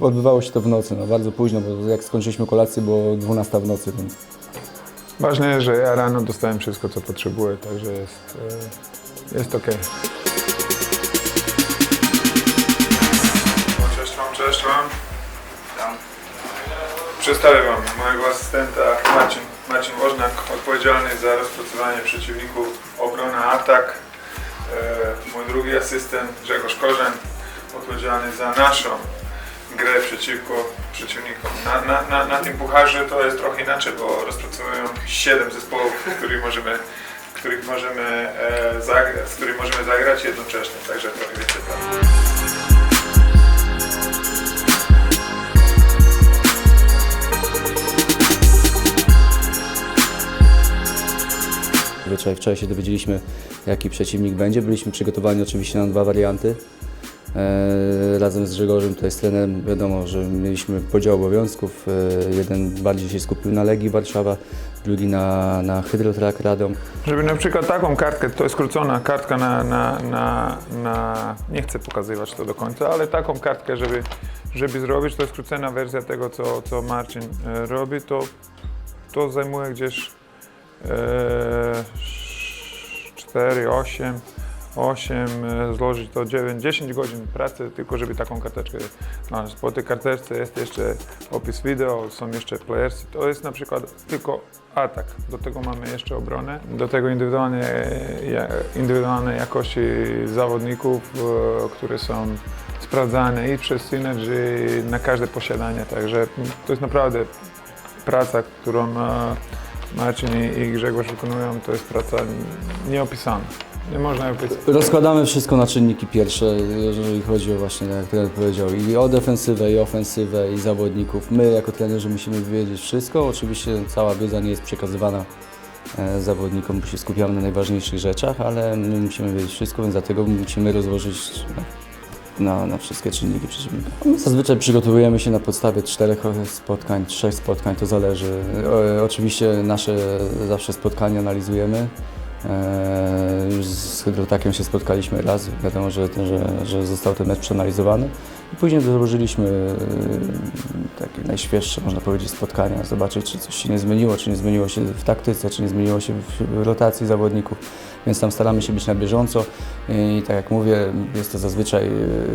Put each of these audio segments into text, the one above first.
odbywało się to w nocy, no, bardzo późno, bo jak skończyliśmy kolację było 12 w nocy, więc Ważne, że ja rano dostałem wszystko, co potrzebuję, także jest, e, jest ok. Cześć Wam, cześć Wam. Przedstawię Wam mojego asystenta Marcin, Marcin Woźnak, odpowiedzialny za rozpracowanie przeciwników, obronę, atak. E, mój drugi asystent Grzegorz Korzeń, odpowiedzialny za naszą grę przeciwko przeciwnikom. Na, na, na, na tym pucharze to jest trochę inaczej, bo rozpracowują 7 zespołów, w których możemy, w których możemy e, zagrać, z którymi możemy zagrać jednocześnie, także trochę więcej pracy. wczoraj, wczoraj się dowiedzieliśmy, jaki przeciwnik będzie. Byliśmy przygotowani oczywiście na dwa warianty. E, razem z Grzegorzem, tutaj z trenerem, wiadomo, że mieliśmy podział obowiązków. E, jeden bardziej się skupił na Legii Warszawa, drugi na, na Hydrotrak Radom. Żeby na przykład taką kartkę, to jest skrócona kartka na, na, na, na, nie chcę pokazywać to do końca, ale taką kartkę, żeby, żeby zrobić, to jest skrócona wersja tego, co, co Marcin e, robi, to, to zajmuje gdzieś e, 4, 8, 8, e, złożyć to 9, 10 godzin pracy, tylko żeby taką karteczkę znaleźć. Po tej karteczce jest jeszcze opis wideo, są jeszcze playersy. To jest na przykład tylko atak. Do tego mamy jeszcze obronę. Do tego indywidualne, ja- indywidualne jakości zawodników, e, które są sprawdzane i przez Synergy na każde posiadanie. Także to jest naprawdę praca, którą e, Marcin i Grzegorz wykonują, to jest praca nieopisana. Nie można. Rozkładamy wszystko na czynniki pierwsze, jeżeli chodzi o właśnie, jak trener powiedział, i o defensywę, i ofensywę, i zawodników. My jako trenerzy musimy wiedzieć wszystko. Oczywiście cała wiedza nie jest przekazywana e, zawodnikom, bo się skupiamy na najważniejszych rzeczach, ale my musimy wiedzieć wszystko, więc dlatego musimy rozłożyć na, na wszystkie czynniki przeciwnika. My zazwyczaj przygotowujemy się na podstawie czterech spotkań, trzech spotkań, to zależy. O, oczywiście nasze zawsze spotkania analizujemy. E, z Hydrotakiem się spotkaliśmy raz, wiadomo, że, że, że został ten mecz przeanalizowany. Później dołożyliśmy e, takie najświeższe, można powiedzieć, spotkania, zobaczyć, czy coś się nie zmieniło, czy nie zmieniło się w taktyce, czy nie zmieniło się w rotacji zawodników, więc tam staramy się być na bieżąco i tak jak mówię, jest to zazwyczaj,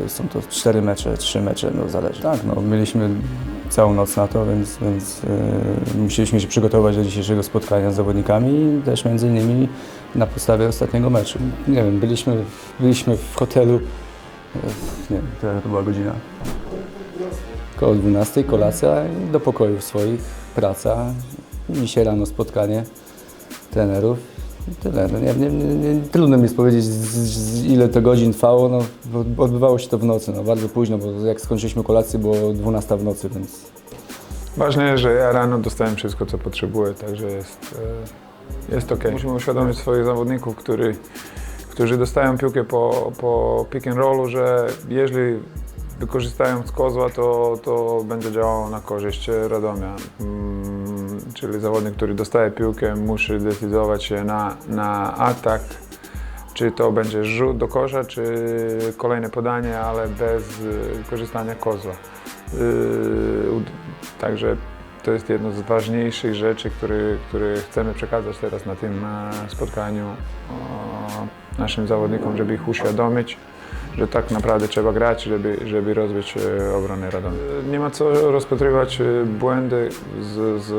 e, są to cztery mecze, trzy mecze, no zależy. Tak, no mieliśmy całą noc na to, więc, więc e, musieliśmy się przygotować do dzisiejszego spotkania z zawodnikami i też między innymi na podstawie ostatniego meczu. Nie wiem, byliśmy, byliśmy w hotelu, nie wiem, która to była godzina? Koło 12, kolacja i do pokoju swoich, praca. Dzisiaj rano spotkanie trenerów. I tyle. No nie, nie, nie, nie, trudno mi jest powiedzieć, z, z ile to godzin trwało. No, odbywało się to w nocy, no, bardzo późno, bo jak skończyliśmy kolację było 12 w nocy, więc Ważne, że ja rano dostałem wszystko, co potrzebuję, także jest, e, jest ok. Musimy uświadomić swoich zawodników, który, którzy dostają piłkę po, po pick and rollu, że jeżeli wykorzystają z kozła, to, to będzie działało na korzyść Radomia. Mm, czyli zawodnik, który dostaje piłkę, musi decydować się na, na atak, czy to będzie rzut do kosza, czy kolejne podanie, ale bez y, wykorzystania kozła. Yy, Także to jest jedno z ważniejszych rzeczy, które, które chcemy przekazać teraz na tym e, spotkaniu o, naszym zawodnikom, żeby ich uświadomić, że tak naprawdę trzeba grać, żeby, żeby rozbić e, obronę Radomiu. E, Nie ma co rozpatrywać e, błędy z, z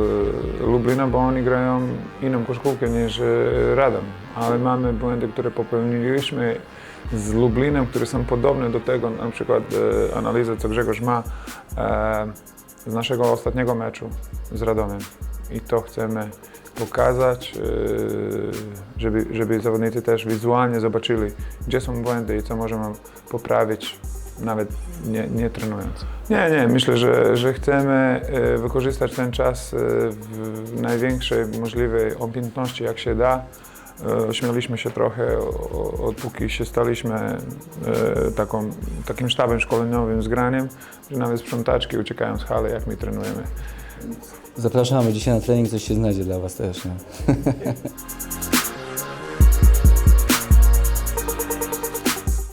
Lublina, bo oni grają inną koszykówkę niż e, Radom, ale mamy błędy, które popełniliśmy z Lublinem, które są podobne do tego, na przykład e, analizę, co Grzegorz ma e, z naszego ostatniego meczu z Radomiem. I to chcemy pokazać, e, żeby, żeby zawodnicy też wizualnie zobaczyli, gdzie są błędy i co możemy poprawić, nawet nie, nie trenując. Nie, nie, myślę, że, że chcemy e, wykorzystać ten czas e, w największej możliwej umiejętności, jak się da. E, Śmialiśmy się trochę, odpóki się staliśmy e, taką, takim sztabem szkoleniowym z graniem, że nawet sprzątaczki uciekają z hali, jak my trenujemy. zapraszamy dzisiaj na trening, coś się znajdzie dla Was też. Nie?